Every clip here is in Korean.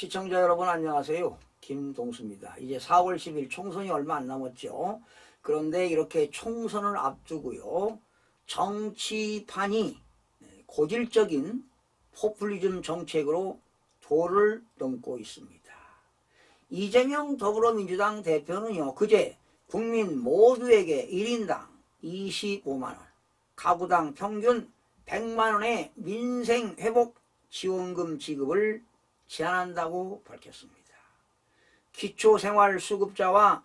시청자 여러분 안녕하세요. 김동수입니다. 이제 4월 10일 총선이 얼마 안 남았죠. 그런데 이렇게 총선을 앞두고요. 정치판이 고질적인 포퓰리즘 정책으로 도를 넘고 있습니다. 이재명 더불어민주당 대표는요. 그제 국민 모두에게 1인당 25만원, 가구당 평균 100만원의 민생회복 지원금 지급을 제한한다고 밝혔습니다. 기초생활수급자와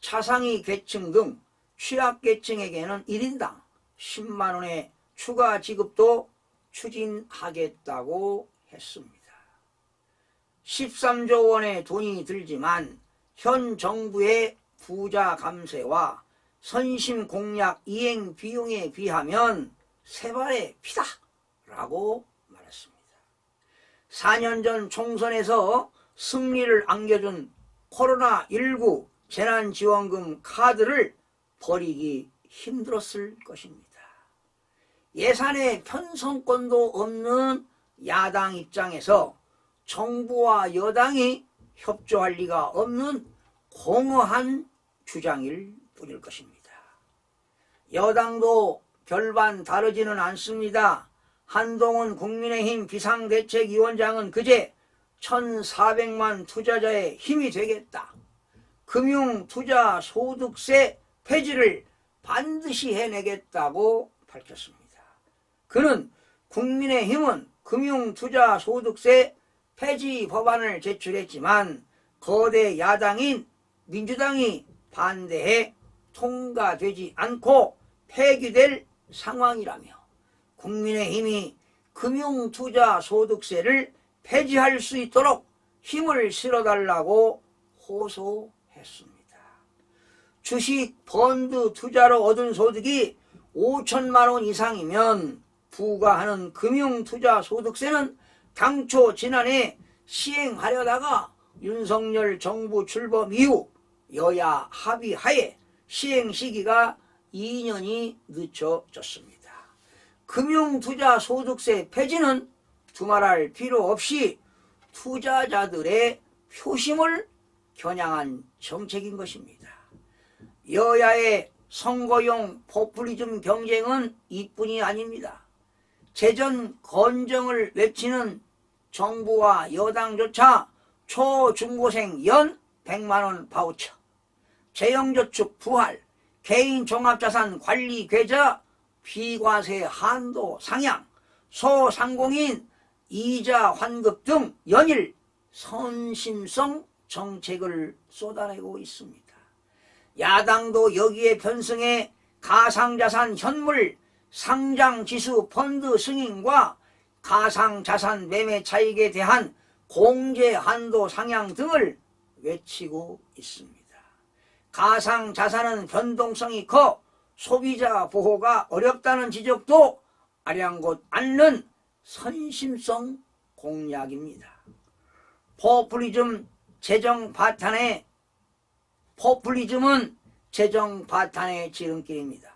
차상위 계층 등 취약계층에게는 1인당 10만원의 추가 지급도 추진하겠다고 했습니다. 13조 원의 돈이 들지만 현 정부의 부자 감세와 선심 공약 이행 비용에 비하면 세 발의 피다 라고. 4년 전 총선에서 승리를 안겨준 코로나19 재난지원금 카드를 버리기 힘들었을 것입니다. 예산의 편성권도 없는 야당 입장에서 정부와 여당이 협조할 리가 없는 공허한 주장일 뿐일 것입니다. 여당도 별반 다르지는 않습니다. 한동훈 국민의힘 비상대책위원장은 그제 1,400만 투자자의 힘이 되겠다. 금융투자소득세 폐지를 반드시 해내겠다고 밝혔습니다. 그는 국민의힘은 금융투자소득세 폐지 법안을 제출했지만 거대 야당인 민주당이 반대해 통과되지 않고 폐기될 상황이라며 국민의힘이 금융투자 소득세를 폐지할 수 있도록 힘을 실어달라고 호소했습니다. 주식, 펀드 투자로 얻은 소득이 5천만 원 이상이면 부과하는 금융투자 소득세는 당초 지난해 시행하려다가 윤석열 정부 출범 이후 여야 합의하에 시행 시기가 2년이 늦춰졌습니다. 금융투자 소득세 폐지는 두말할 필요 없이 투자자들의 표심을 겨냥한 정책인 것입니다. 여야의 선거용 포퓰리즘 경쟁은 이뿐이 아닙니다. 재정 건정을 외치는 정부와 여당조차 초중고생 연 100만원 바우처, 재형저축 부활, 개인 종합자산 관리 계좌 비과세 한도 상향, 소상공인 이자 환급 등 연일 선심성 정책을 쏟아내고 있습니다. 야당도 여기에 편승해 가상자산 현물 상장지수 펀드 승인과 가상자산 매매 차익에 대한 공제 한도 상향 등을 외치고 있습니다. 가상자산은 변동성이 커 소비자 보호가 어렵다는 지적도 아량곳 않는 선심성 공약입니다. 포퓰리즘 재정 바탄의 포퓰리즘은 재정 바탄의 지름길입니다.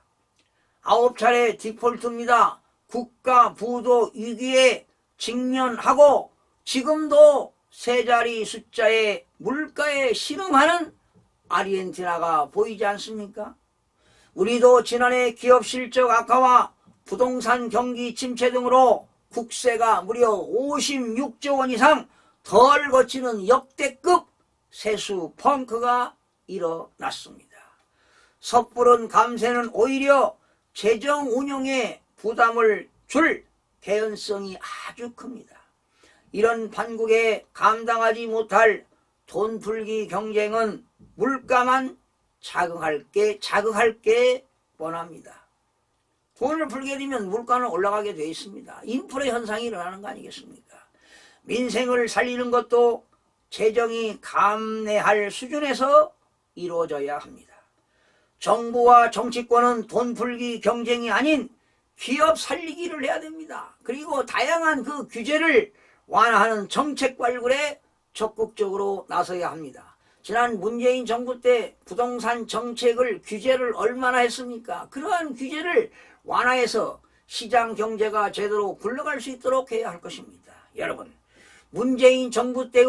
아홉 차례 디폴트입니다. 국가 부도 위기에 직면하고 지금도 세 자리 숫자의 물가에 신음하는 아르헨티나가 보이지 않습니까? 우리도 지난해 기업 실적 악화와 부동산 경기 침체 등으로 국세가 무려 56조 원 이상 덜 거치는 역대급 세수 펑크가 일어났습니다. 섣부른 감세는 오히려 재정 운용에 부담을 줄 개연성이 아주 큽니다. 이런 판국에 감당하지 못할 돈 풀기 경쟁은 물가만 자극할 게 자극할게 뻔합니다. 돈을 풀게 되면 물가는 올라가게 돼 있습니다. 인플레 현상이 일어나는 거 아니겠습니까? 민생을 살리는 것도 재정이 감내할 수준에서 이루어져야 합니다. 정부와 정치권은 돈 풀기 경쟁이 아닌 기업 살리기를 해야 됩니다. 그리고 다양한 그 규제를 완화하는 정책 발굴에 적극적으로 나서야 합니다. 지난 문재인 정부 때 부동산 정책을 규제를 얼마나 했습니까? 그러한 규제를 완화해서 시장 경제가 제대로 굴러갈 수 있도록 해야 할 것입니다. 여러분, 문재인 정부 때의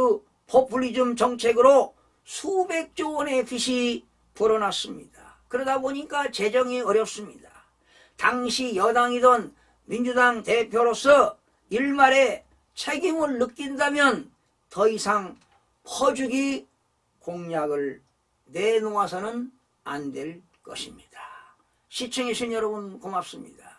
포퓰리즘 정책으로 수백조 원의 빚이 불어났습니다. 그러다 보니까 재정이 어렵습니다. 당시 여당이던 민주당 대표로서 일말에 책임을 느낀다면 더 이상 퍼주기 공약을 내놓아서는 안 될 것입니다. 시청해주신 여러분 고맙습니다.